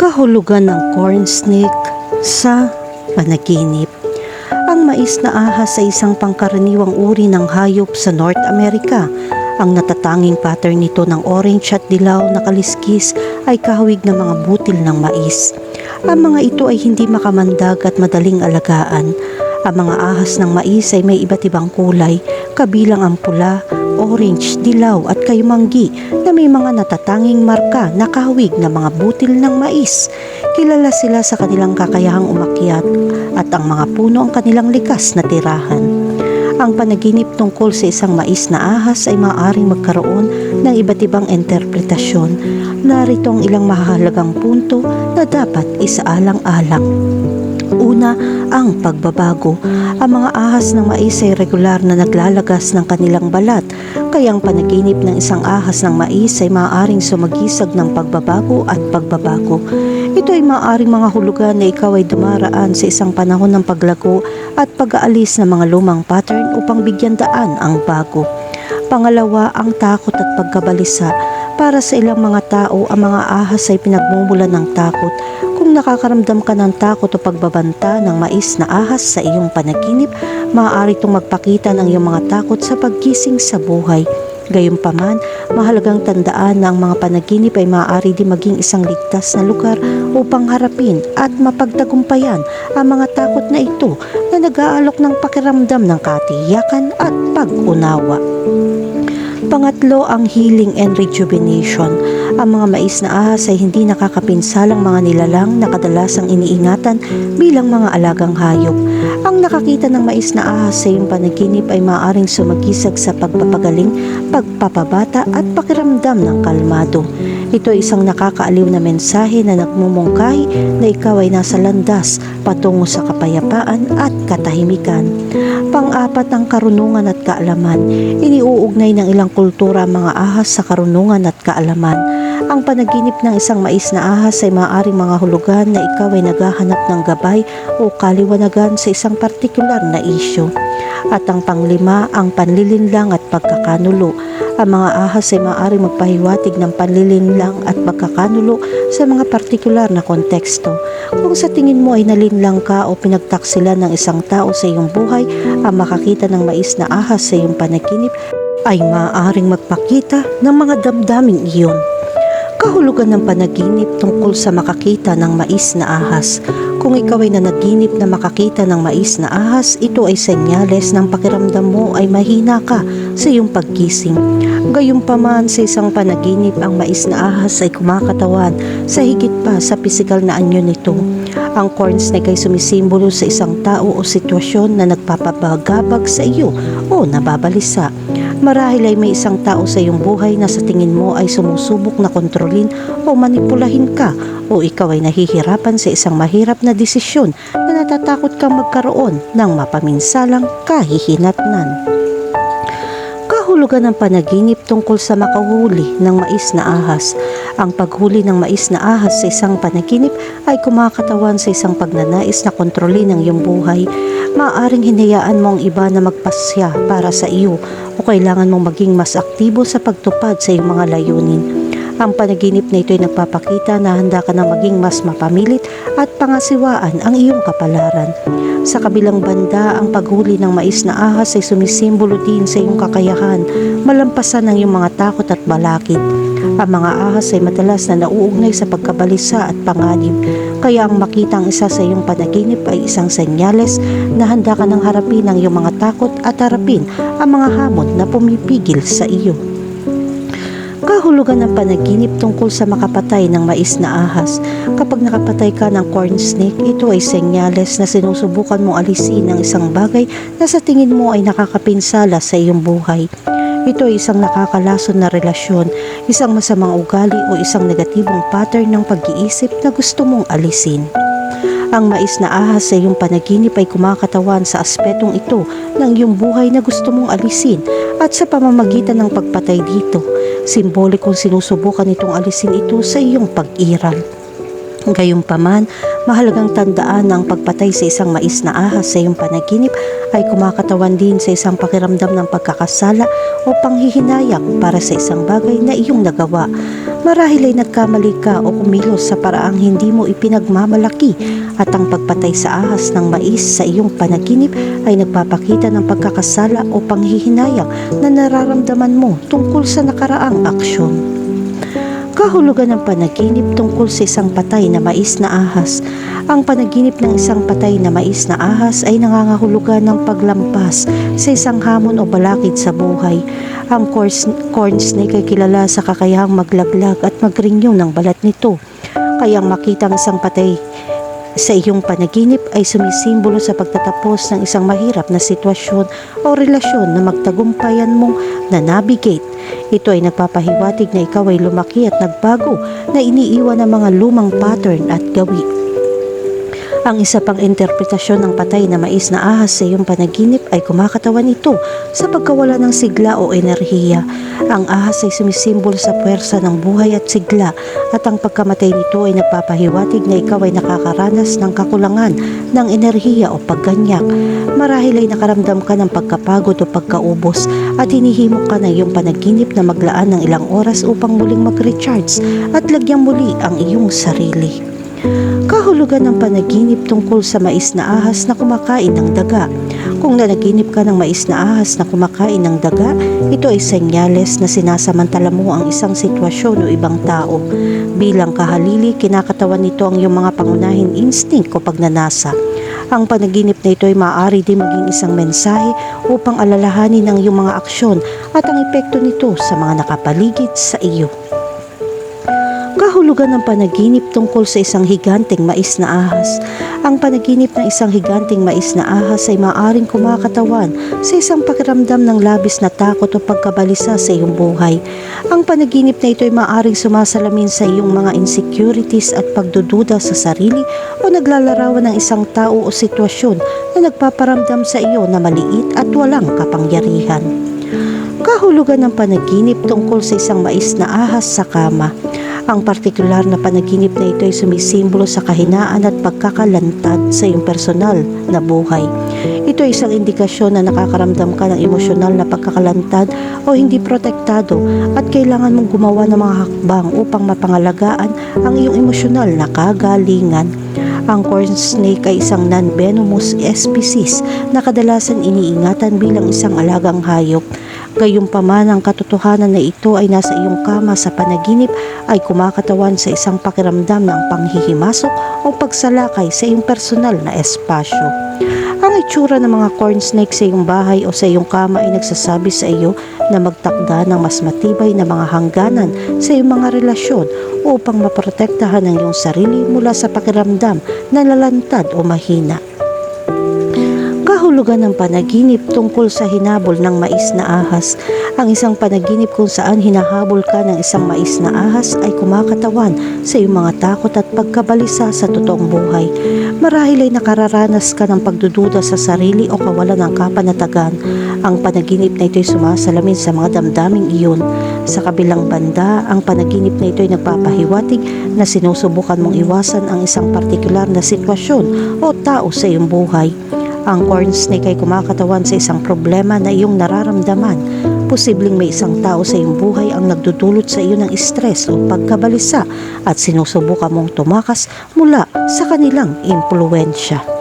kahulugan ng corn snake sa panaginip. Ang mais na ahas ay isang pangkaraniwang uri ng hayop sa North America. Ang natatanging pattern nito ng orange at dilaw na kaliskis ay kahawig ng mga butil ng mais. Ang mga ito ay hindi makamandag at madaling alagaan. Ang mga ahas ng mais ay may iba't ibang kulay, kabilang ang pula, orange, dilaw at kayumanggi na may mga natatanging marka na kahawig ng mga butil ng mais. Kilala sila sa kanilang kakayahang umakyat at ang mga puno ang kanilang likas na tirahan. Ang panaginip tungkol sa isang mais na ahas ay maaaring magkaroon ng iba't ibang interpretasyon. Narito ang ilang mahalagang punto na dapat isaalang-alang. Una, ang pagbabago. Ang mga ahas ng mais ay regular na naglalagas ng kanilang balat, kaya ang panaginip ng isang ahas ng mais ay maaaring sumagisag ng pagbabago at pagbabago. Ito ay maaaring mga hulugan na ikaw ay dumaraan sa isang panahon ng paglago at pag-aalis ng mga lumang pattern upang bigyan daan ang bago. Pangalawa, ang takot at pagkabalisa. Para sa ilang mga tao, ang mga ahas ay pinagmumulan ng takot. Kung nakakaramdam ka ng takot o pagbabanta ng mais na ahas sa iyong panaginip, maaari itong magpakita ng iyong mga takot sa paggising sa buhay. Gayunpaman, mahalagang tandaan na ang mga panaginip ay maaari din maging isang ligtas na lugar upang harapin at mapagtagumpayan ang mga takot na ito na nag-aalok ng pakiramdam ng katiyakan at pag-unawa. Pangatlo, ang healing and rejuvenation. Ang mga mais na ahas ay hindi nakakapinsalang mga nilalang na kadalasang iniingatan bilang mga alagang hayop. Ang nakakita ng mais na ahas sa iyong panaginip ay maaaring sumagisag sa pagpapagaling, pagpapabata at pakiramdam ng kalmado. Ito ay isang nakakaaliw na mensahe na nagmumungkahi na ikaw ay nasa landas patungo sa kapayapaan at katahimikan. Pang-apat ang karunungan at kaalaman. Iniuugnay ng ilang kultura ang mga ahas sa karunungan at kaalaman. Ang panaginip ng isang mais na ahas ay maaaring mga hulugan na ikaw ay naghahanap ng gabay o kaliwanagan sa isang partikular na isyo. At ang panglima, ang panlilinlang at pagkakanulo. Ang mga ahas ay maaaring magpahiwatig ng panlilinlang at pagkakanulo sa mga partikular na konteksto. Kung sa tingin mo ay nalinlang ka o pinagtaksilan ng isang tao sa iyong buhay, ang makakita ng mais na ahas sa iyong panaginip ay maaaring magpakita ng mga damdaming iyon. Kahulugan ng panaginip tungkol sa makakita ng mais na ahas. Kung ikaw ay nanaginip na makakita ng mais na ahas, ito ay senyales ng pakiramdam mo ay mahina ka sa iyong pagkising. Gayunpaman sa isang panaginip ang mais na ahas ay kumakatawan sa higit pa sa pisikal na anyo nito. Ang corn snake ay sumisimbolo sa isang tao o sitwasyon na nagpapabagabag sa iyo o nababalisa. Marahil ay may isang tao sa iyong buhay na sa tingin mo ay sumusubok na kontrolin o manipulahin ka o ikaw ay nahihirapan sa isang mahirap na desisyon na natatakot kang magkaroon ng mapaminsalang kahihinatnan. Kahulugan ng panaginip tungkol sa makahuli ng mais na ahas. Ang paghuli ng mais na ahas sa isang panaginip ay kumakatawan sa isang pagnanais na kontrolin ang iyong buhay. Maaring hinayaan mo ang iba na magpasya para sa iyo o kailangan mong maging mas aktibo sa pagtupad sa iyong mga layunin. Ang panaginip na ito ay nagpapakita na handa ka na maging mas mapamilit at pangasiwaan ang iyong kapalaran. Sa kabilang banda, ang paghuli ng mais na ahas ay sumisimbolo din sa iyong kakayahan, malampasan ang iyong mga takot at balakid. Ang mga ahas ay madalas na nauugnay sa pagkabalisa at panganib, kaya ang makita ang isa sa iyong panaginip ay isang senyales na handa ka ng harapin ang iyong mga takot at harapin ang mga hamon na pumipigil sa iyo. Kahulugan ng panaginip tungkol sa makapatay ng mais na ahas. Kapag nakapatay ka ng corn snake, ito ay senyales na sinusubukan mong alisin ang isang bagay na sa tingin mo ay nakakapinsala sa iyong buhay. Ito ay isang nakakalason na relasyon, isang masamang ugali o isang negatibong pattern ng pag-iisip na gusto mong alisin. Ang mais na ahas sa iyong panaginip ay kumakatawan sa aspetong ito ng iyong buhay na gusto mong alisin at sa pamamagitan ng pagpatay dito, simbolikong sinusubukan itong alisin ito sa iyong pag-iral. Gayunpaman, mahalagang tandaan na ang pagpatay sa isang mais na ahas sa iyong panaginip ay kumakatawan din sa isang pakiramdam ng pagkakasala o panghihinayang para sa isang bagay na iyong nagawa. Marahil ay nagkamali ka o kumilos sa paraang hindi mo ipinagmamalaki at ang pagpatay sa ahas ng mais sa iyong panaginip ay nagpapakita ng pagkakasala o panghihinayang na nararamdaman mo tungkol sa nakaraang aksyon. Kahulugan ng panaginip tungkol sa isang patay na mais na ahas. Ang panaginip ng isang patay na mais na ahas ay nangangahulugan ng paglampas sa isang hamon o balakid sa buhay. Ang corn snake ay kilala sa kakayahang maglaglag at magrinyo ng balat nito. Kayang makita ang isang patay sa iyong panaginip ay sumisimbolo sa pagtatapos ng isang mahirap na sitwasyon o relasyon na magtagumpayan mong na-navigate. Ito ay nagpapahiwatig na ikaw ay lumaki at nagbago na iniiwan ng mga lumang pattern at gawi. Ang isa pang interpretasyon ng patay na mais na ahas sa iyong panaginip ay kumakatawan ito sa pagkawala ng sigla o enerhiya. Ang ahas ay sumisimbolo sa puwersa ng buhay at sigla at ang pagkamatay nito ay nagpapahiwatig na ikaw ay nakakaranas ng kakulangan ng enerhiya o pagganyak. Marahil ay nakaramdam ka ng pagkapagod o pagkaubos at hinihimok ka ng iyong panaginip na maglaan ng ilang oras upang muling mag-recharge at lagyan muli ang iyong sarili. Kahulugan ng panaginip tungkol sa mais na ahas na kumakain ng daga. Kung nanaginip ka ng mais na ahas na kumakain ng daga, ito ay senyales na sinasamantala mo ang isang sitwasyon o ibang tao. Bilang kahalili, kinakatawan nito ang iyong mga pangunahing instinct o pagnanasa. Ang panaginip na ito ay maaari din maging isang mensahe upang alalahanin ang iyong mga aksyon at ang epekto nito sa mga nakapaligid sa iyo. Kahulugan ng panaginip tungkol sa isang higanteng mais na ahas. Ang panaginip ng isang higanteng mais na ahas ay maaring kumakatawan sa isang pakiramdam ng labis na takot o pagkabalisa sa iyong buhay. Ang panaginip na ito ay maaring sumasalamin sa iyong mga insecurities at pagdududa sa sarili o naglalarawan ng isang tao o sitwasyon na nagpaparamdam sa iyo na maliit at walang kapangyarihan. Kahulugan ng panaginip tungkol sa isang mais na ahas sa kama. Ang partikular na panaginip na ito ay sumisimbolo sa kahinaan at pagkakalantad sa iyong personal na buhay. Ito ay isang indikasyon na nakakaramdam ka ng emosyonal na pagkakalantad o hindi protektado at kailangan mong gumawa ng mga hakbang upang mapangalagaan ang iyong emosyonal na kagalingan. Ang corn snake ay isang non-venomous species na kadalasan iniingatan bilang isang alagang hayop. Gayunpaman ang katotohanan na ito ay nasa iyong kama sa panaginip ay kumakatawan sa isang pakiramdam ng panghihimasok o pagsalakay sa iyong personal na espasyo. Ang itsura ng mga corn snake sa iyong bahay o sa iyong kama ay nagsasabi sa iyo na magtakda ng mas matibay na mga hangganan sa iyong mga relasyon upang maprotektahan ang iyong sarili mula sa pakiramdam na lalantad o mahina. Kahulugan ng panaginip tungkol sa hinabol ng mais na ahas. Ang isang panaginip kung saan hinahabol ka ng isang mais na ahas ay kumakatawan sa iyong mga takot at pagkabalisa sa totoong buhay. Marahil ay nakararanas ka ng pagdududa sa sarili o kawalan ng kapanatagan. Ang panaginip na ito ay sumasalamin sa mga damdaming iyon. Sa kabilang banda, ang panaginip na ito ay nagpapahiwatig na sinusubukan mong iwasan ang isang partikular na sitwasyon o tao sa iyong buhay. Ang corn snake ay kumakatawan sa isang problema na iyong nararamdaman. Posibleng may isang tao sa iyong buhay ang nagdudulot sa iyo ng stress o pagkabalisa at sinusubukan mong tumakas mula sa kanilang impluensya.